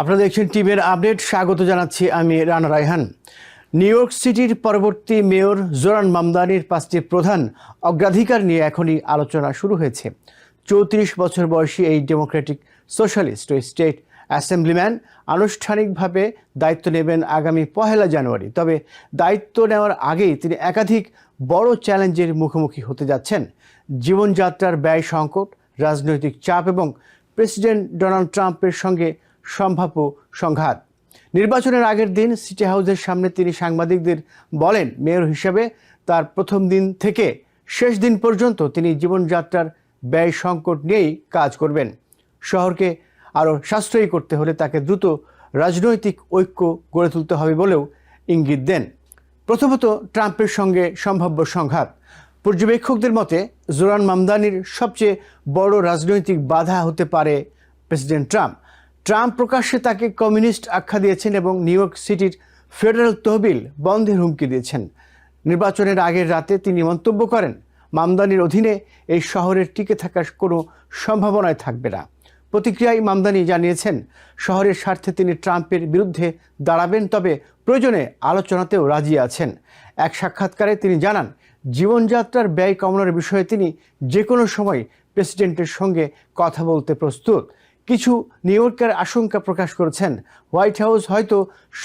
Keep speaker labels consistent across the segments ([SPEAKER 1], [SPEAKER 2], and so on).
[SPEAKER 1] আপনারা দেখছেন টিভির আপডেট। স্বাগত জানাচ্ছি আমি রানা রায়হান। নিউ ইয়র্ক সিটির পরবর্তী মেয়র জোরান মামদানির পাঁচটি প্রধান অগ্রাধিকার নিয়ে এখনই আলোচনা শুরু হয়েছে। চৌত্রিশ বছর বয়সী এই ডেমোক্রেটিক সোশ্যালিস্ট ও স্টেট অ্যাসেম্বলিম্যান আনুষ্ঠানিকভাবে দায়িত্ব নেবেন আগামী পহেলা জানুয়ারি। তবে দায়িত্ব নেওয়ার আগেই তিনি একাধিক বড় চ্যালেঞ্জের মুখোমুখি হতে যাচ্ছেন। জীবনযাত্রার ব্যয় সংকট, রাজনৈতিক চাপ এবং প্রেসিডেন্ট ডোনাল্ড ট্রাম্পের সঙ্গে সম্ভাব্য সংঘাত। নির্বাচনের আগের দিন সিটি হাউসের সামনে তিনি সাংবাদিকদের বলেন, মেয়র হিসেবে তার প্রথম দিন থেকে শেষ দিন পর্যন্ত তিনি জীবনযাত্রার ব্যয় সংকট নিয়েই কাজ করবেন। শহরকে আরও সাশ্রয়ী করতে হলে তাকে দ্রুত রাজনৈতিক ঐক্য গড়ে তুলতে হবে বলেও ইঙ্গিত দেন। প্রথমত ট্রাম্পের সঙ্গে সম্ভাব্য সংঘাত। পর্যবেক্ষকদের মতে, জোরান মামদানির সবচেয়ে বড় রাজনৈতিক বাধা হতে পারে প্রেসিডেন্ট ট্রাম্প। ট্রাম্প প্রকাশ্যে তাকে কমিউনিস্ট আখ্যা দিয়েছেন এবং নিউ ইয়র্ক সিটির ফেডারেল তহবিল বন্ধের হুমকি দিয়েছেন। নির্বাচনের আগের রাতে তিনি মন্তব্য করেন, মামদানির অধীনে এই শহরের টিকে থাকার কোনো সম্ভাবনায় থাকবে না। প্রতিক্রিয়ায় মামদানি জানিয়েছেন, শহরের স্বার্থে তিনি ট্রাম্পের বিরুদ্ধে দাঁড়াবেন, তবে প্রয়োজনে আলোচনাতেও রাজি আছেন। এক সাক্ষাৎকারে তিনি জানান, জীবনযাত্রার ব্যয় কমানোর বিষয়ে তিনি যে কোনো সময় প্রেসিডেন্টের সঙ্গে কথা বলতে প্রস্তুত। কিছু নিউ ইয়র্কের আশঙ্কা প্রকাশ করেছেন। হোয়াইট হাউস হয়তো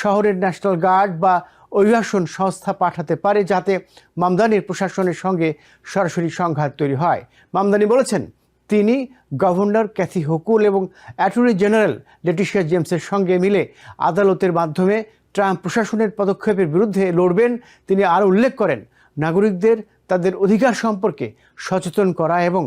[SPEAKER 1] শহরের ন্যাশনাল গার্ড বা অভিবাসন সংস্থা পাঠাতে পারে যাতে মামদানির প্রশাসনের সঙ্গে সরাসরি সংঘাত তৈরি হয়। মামদানি বলেছেন, তিনি গভর্নর ক্যাথি হকুল এবং অ্যাটর্নি জেনারেল লেটিশিয়া জেমসের সঙ্গে মিলে আদালতের মাধ্যমে ট্রাম্প প্রশাসনের পদক্ষেপের বিরুদ্ধে লড়বেন। তিনি আরও উল্লেখ করেন, নাগরিকদের তাদের অধিকার সম্পর্কে সচেতন করা এবং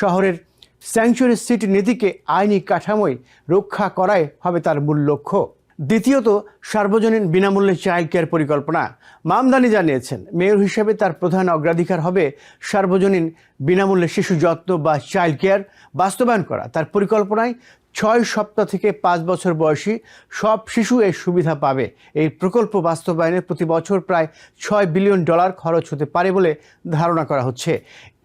[SPEAKER 1] শহরের স্যাংচুরি সিটি নীতিকে আইনি কাঠামোয় রক্ষা করাই হবে তার মূল লক্ষ্য। দ্বিতীয়ত, সার্বজনীন বিনামূল্যে চাইল্ড কেয়ার পরিকল্পনা। মামদানি জানিয়েছেন, মেয়র হিসেবে তার প্রধান অগ্রাধিকার হবে সার্বজনীন বিনামূল্যে শিশু যত্ন বা চাইল্ড কেয়ার। বাস্তবায়ন করা, তার পরিকল্পনায় ছয় সপ্তাহ থেকে পাঁচ বছর বয়সী সব শিশু এই সুবিধা পাবে। এই প্রকল্প বাস্তবায়নে প্রতি বছর প্রায় ছয় বিলিয়ন ডলার খরচ হতে পারে বলে ধারণা করা হচ্ছে।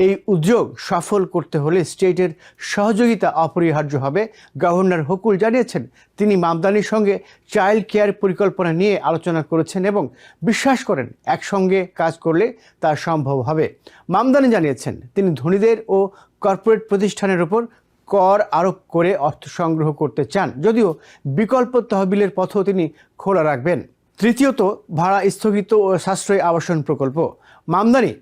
[SPEAKER 1] এই উদ্যোগ সফল করতে হলে স্টেটের সহযোগিতা অপরিহার্য হবে। গভর্নর হকুল জানিয়েছেন, তিনি মামদানির সঙ্গে চাইল্ড কেয়ার পরিকল্পনা নিয়ে আলোচনা করেছেন এবং বিশ্বাস করেন, একসঙ্গে কাজ করলে তা সম্ভব হবে। মামদানি জানিয়েছেন, তিনি ধনীদের ও কর্পোরেট প্রতিষ্ঠানের উপর কর আরোপ করে অর্থ সংগ্রহ করতে চান। যদিও বিকল্প তহবিলের পথও তিনি খোলা রাখবেন। তৃতীয়ত, ভাড়া স্থগিত ও সাশ্রয়ী আবাসন প্রকল্প। মামদানি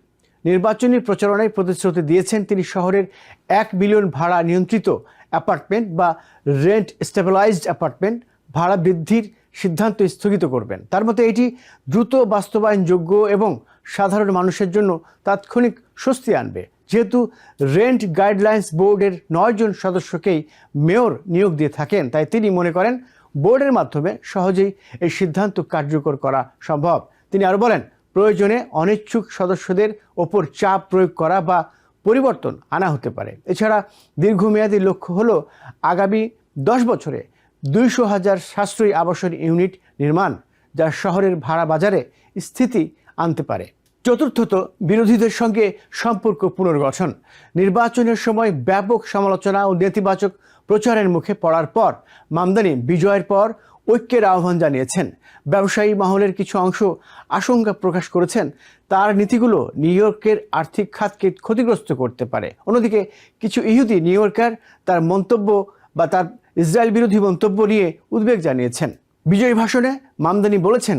[SPEAKER 1] নির্বাচনী প্রচারণায় প্রতিশ্রুতি দিয়েছেন তিনি শহরের এক বিলিয়ন ভাড়া নিয়ন্ত্রিত অ্যাপার্টমেন্ট বা রেন্ট স্টেবিলাইজড অ্যাপার্টমেন্ট ভাড়া বৃদ্ধির সিদ্ধান্ত স্থগিত করবেন। তার মতে, এটি দ্রুত বাস্তবায়নযোগ্য এবং সাধারণ মানুষের জন্য তাৎক্ষণিক স্বস্তি আনবে। যেহেতু রেন্ট গাইডলাইন্স বোর্ডের নয়জন সদস্যকেই মেয়র নিয়োগ দিয়ে থাকেন, তাই তিনি মনে করেন বোর্ডের মাধ্যমে সহজেই এই সিদ্ধান্ত কার্যকর করা সম্ভব। তিনি আরও বলেন, প্রয়োজনে অনিচ্ছুক সদস্যদের ওপর চাপ প্রয়োগ করা বা পরিবর্তন আনা হতে পারে। এছাড়া দীর্ঘমেয়াদী লক্ষ্য হল আগামী দশ বছরে দুইশো হাজার সাশ্রয়ী আবাসন ইউনিট নির্মাণ, যা শহরের ভাড়া বাজারে স্থিতি আনতে পারে। চতুর্থত বিরোধীদের সঙ্গে সম্পর্ক পুনর্গঠন। নির্বাচনের সময় ব্যাপক সমালোচনা ও নেতিবাচক প্রচারের মুখে পড়ার পর মামদানি বিজয়ের পর ঐক্যের আহ্বান জানিয়েছেন। ব্যবসায়ী মহলের কিছু অংশ আশঙ্কা প্রকাশ করেছেন, তার নীতিগুলো নিউ ইয়র্কের আর্থিক খাতকে ক্ষতিগ্রস্ত করতে পারে। অন্যদিকে কিছু ইহুদি নিউ ইয়র্কার তার মন্তব্য বা তার ইসরায়েল বিরোধী মন্তব্য নিয়ে উদ্বেগ জানিয়েছেন। বিজয়ী ভাষণে মামদানি বলেছেন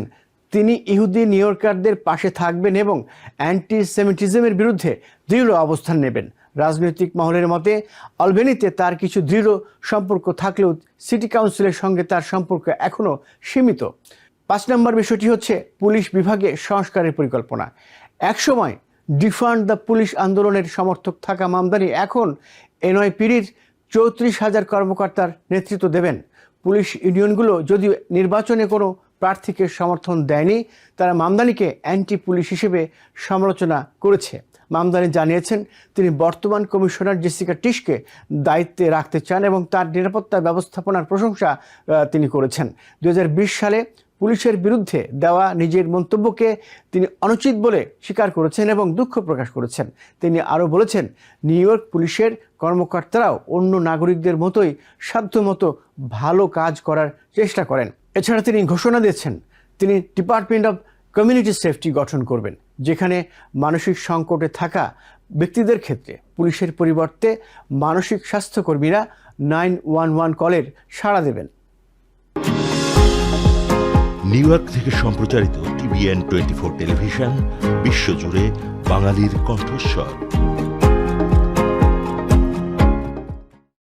[SPEAKER 1] তিনি ইহুদি নিউ ইয়র্কারদের পাশে থাকবেন এবং অ্যান্টি সেমিটিজমের বিরুদ্ধে দৃঢ় অবস্থান নেবেন। রাজনৈতিক মহলের মতে অলবেনিতে তার কিছু দৃঢ় সম্পর্ক থাকলেও সিটি কাউন্সিলের সঙ্গে তার সম্পর্ক এখনও সীমিত। পাঁচ নম্বর বিষয়টি হচ্ছে পুলিশ বিভাগে সংস্কারের পরিকল্পনা। একসময় ডিফান্ড দ্য পুলিশ আন্দোলনের সমর্থক থাকা মামদানি এখন এনআইপিডির চৌত্রিশ হাজার কর্মকর্তার নেতৃত্ব দেবেন। পুলিশ ইউনিয়নগুলো যদিও নির্বাচনে কোনো প্রার্থীকে সমর্থন দেয়নি, তারা মামদানিকে অ্যান্টি পুলিশ হিসেবে সমালোচনা করেছে। মামদানি জানিয়েছেন, তিনি বর্তমান কমিশনার জেসিকা টিসকে দায়িত্বে রাখতে চান এবং তার নিরাপত্তা ব্যবস্থাপনার প্রশংসা তিনি করেছেন। দু হাজার বিশ সালে পুলিশের বিরুদ্ধে দেওয়া নিজের মন্তব্যকে তিনি অনুচিত বলে স্বীকার করেছেন এবং দুঃখ প্রকাশ করেছেন। তিনি আরও বলেছেন, নিউ ইয়র্ক পুলিশের কর্মকর্তারাও অন্য নাগরিকদের মতোই সাধ্যমতো ভালো কাজ করার চেষ্টা করেন। এছাড়া তিনি ঘোষণা দিয়েছেন, তিনি ডিপার্টমেন্ট অফ কমিউনিটি সেফটি গঠন করবেন, যেখানে মানসিক সংকটে থাকা ব্যক্তিদের ক্ষেত্রে, পুলিশের পরিবর্তে মানসিক স্বাস্থ্যকর্মীরা নাইন ওয়ান ওয়ান কলের সাড়া দেবেন।
[SPEAKER 2] নিউ ইয়র্ক থেকে সম্প্রচারিত টিভিএন টোয়েন্টি ফোর টেলিভিশন বিশ্বজুড়ে বাঙালির কণ্ঠস্বর।